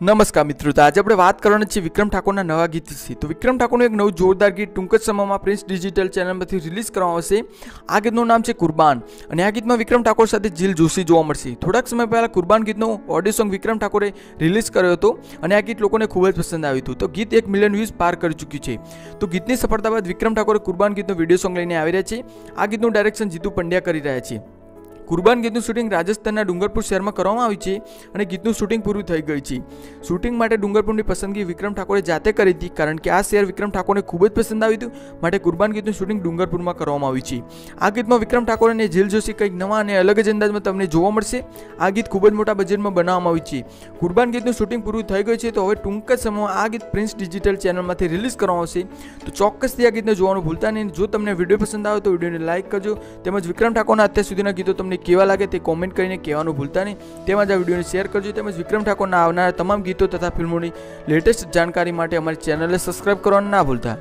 નમસ્કાર મિત્રો, તો આજે આપણે વાત કરવાના છીએ વિક્રમ ઠાકોરના નવા ગીત વિશે. તો વિક્રમ ઠાકોરનું એક નવું જોરદાર ગીત ટૂંક જ સમયમાં પ્રિન્સ ડિજિટલ ચેનલમાંથી રિલીઝ કરવામાં આવશે. આ ગીતનું નામ છે કુરબાન. અને આ ગીતમાં વિક્રમ ઠાકોર સાથે જીલ જોશી જોવા મળશે. થોડાક સમય પહેલાં કુરબાન ગીતનો ઓડિયો સોંગ વિક્રમ ઠાકોરે રિલીઝ કર્યો હતો અને આ ગીત લોકોને ખૂબ જ પસંદ આવ્યું હતું. તો ગીત એક મિલિયન વ્યૂઝ પાર કરી ચૂક્યું છે. તો ગીતની સફળતા બાદ વિક્રમ ઠાકોરે કુરબાન ગીતનો વીડિયો સોંગ લઈને આવી રહ્યા છે. આ ગીતનું ડાયરેક્શન જીતુ પંડ્યા કરી રહ્યા છે. કુરબાન ગીતનું શૂટિંગ રાજસ્થાનના ડુંગરપુર શહેરમાં કરવામાં આવ્યું છે અને ગીતનું શૂટિંગ પૂરું થઈ ગયું છે. શૂટિંગ માટે ડુંગરપુરની પસંદગી વિક્રમ ઠાકોરે જાતે કરી હતી કારણ કે આ શહેર વિક્રમ ઠાકોરને ખૂબ જ પસંદ આવ્યું હતું. માટે કુરબાન ગીતનું શૂટિંગ ડુંગરપુરમાં કરવામાં આવ્યું છે. આ ગીતમાં વિક્રમ ઠાકોર અને જેલ જોશી કંઈક નવા અને અલગ જ અંદાજમાં તમને જોવા મળશે. આ ગીત ખૂબ જ મોટા બજેટમાં બનાવવામાં આવ્યું છે. કુરબાન ગીતનું શૂટિંગ પૂરું થઈ ગયું છે તો હવે ટૂંક જ સમયમાં આ ગીત પ્રિન્સ ડિજિટલ ચેનલમાંથી રિલીઝ કરવામાં આવશે. તો ચોક્કસથી આ ગીતને જોવાનું ભૂલતા નહીં. જો તમને વીડિયો પસંદ આવે તો વિડીયોને લાઇક કરજો. તેમજ વિક્રમ ઠાકોરના અત્યાર સુધીના ગીતો તમને કેવા લાગે તે કોમેન્ટ કરીને કહેવાનું ભૂલતા નહીં. તેમજ આ વિડીયોને શેર કરજો. તેમજ વિક્રમ ઠાકોરના આવનારા તમામ ગીતો તથા ફિલ્મોની લેટેસ્ટ જાણકારી માટે અમારી ચેનલને સબસ્ક્રાઇબ કરવાનું ના ભૂલતા.